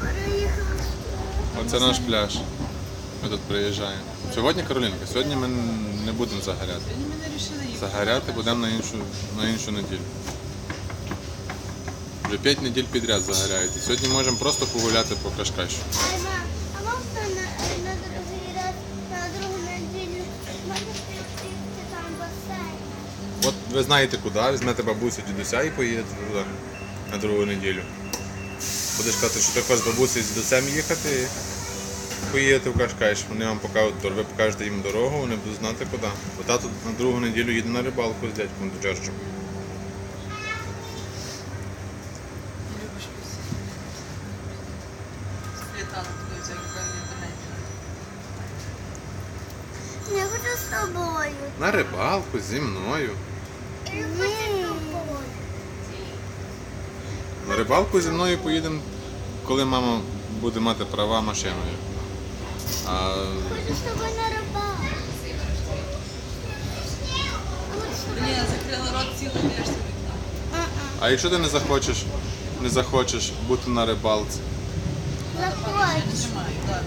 Переїхали? Оце наш пляж. Ми тут приїжджаємо. Сьогодні Каролінка, сьогодні ми не будемо загоряти. Сьогодні ми не вирішили. Загоряти будемо на іншу, на іншу неділю. Вже 5 неділь підряд загоряють. І Сьогодні можемо просто погуляти по кашкашу. Ай, мам, а можна на, на другий раз, на другу неділю, можна піти там в басейн? От ви знаєте куди, візьмете бабусю дідуся і поїдете туди на другу неділю. Будеш казати, що ти хочеш з бабусею з дідусем їхати і поїдете в Кашкайш. Вони вам покажуть, дор- ви покажете їм дорогу, вони будуть знати куди. Бо тато на другу неділю їде на рибалку з дядьком до Джорджу. Я хочу з тобою. На рибалку зі мною. На рибалку зі мною поїдемо, коли мама буде мати права машиною. А Хочу з тобою на рибалку. А хочу. Ні, закрила рот цілий собі. А-а. Якщо ти не захочеш, не захочеш бути на рибалці, Захочу. Нажимай.